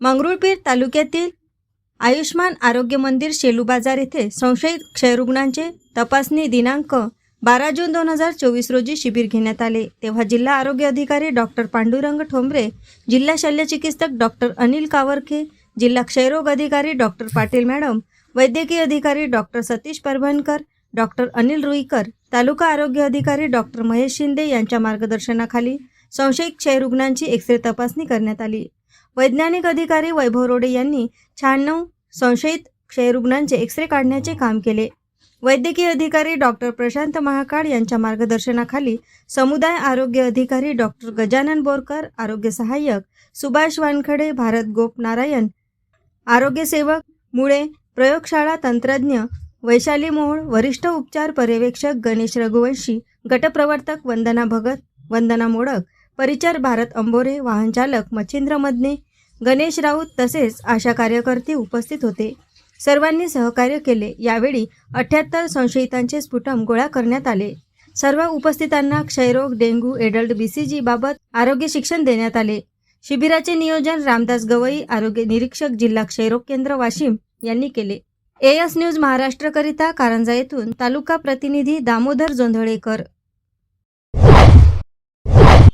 मंगरुळपीर तालुक्यातील आयुष्मान आरोग्य मंदिर शेलू बाजार येथे संशयित क्षयरुग्णांचे तपासणी दिनांक बारा जून दोन हजार चोवीस रोजी शिबिर घेण्यात आले. तेव्हा जिल्हा आरोग्य अधिकारी डॉक्टर पांडुरंग ठोंबरे जिल्हा शल्यचिकित्सक डॉक्टर अनिल कावरखे जिल्हा क्षयरोग अधिकारी डॉक्टर पाटील मॅडम वैद्यकीय अधिकारी डॉक्टर सतीश परभणकर डॉक्टर अनिल रुईकर तालुका आरोग्य अधिकारी डॉक्टर महेश शिंदे यांच्या मार्गदर्शनाखाली संशयित क्षयरुग्णांची एक्सरे तपासणी करण्यात आली. वैज्ञानिक अधिकारी वैभव रोडे यांनी शहाण्णव संशयित क्षयरुग्णांचे एक्सरे काढण्याचे काम केले. वैद्यकीय अधिकारी डॉक्टर प्रशांत महाकाळ यांच्या मार्गदर्शनाखाली समुदाय आरोग्य अधिकारी डॉक्टर गजानन बोरकर आरोग्य सहाय्यक सुभाष वानखडे भारत गोप नारायण आरोग्य सेवक मुळे प्रयोगशाळा तंत्रज्ञ वैशाली मोहोळ वरिष्ठ उपचार पर्यवेक्षक गणेश रघुवंशी गटप्रवर्तक वंदना भगत वंदना मोडक परिचार भारत अंबोरे वाहनचालक मच्छिंद्र मदने गणेश राऊत तसेच आशा कार्यकर्ते उपस्थित होते. सर्वांनी सहकार्य केले. यावेळी अठ्याहत्तर संशयितांचे स्फुटम गोळा करण्यात आले. सर्व उपस्थितांना क्षयरोग डेंग्यू एडल्ट बीसीजी बाबत आरोग्य शिक्षण देण्यात आले. शिबिराचे नियोजन रामदास गवई आरोग्य निरीक्षक जिल्हा क्षयरोग केंद्र वाशिम यांनी केले. एएस न्यूज महाराष्ट्रकरिता कारंजा येथून तालुका प्रतिनिधी दामोदर जोंधळेकर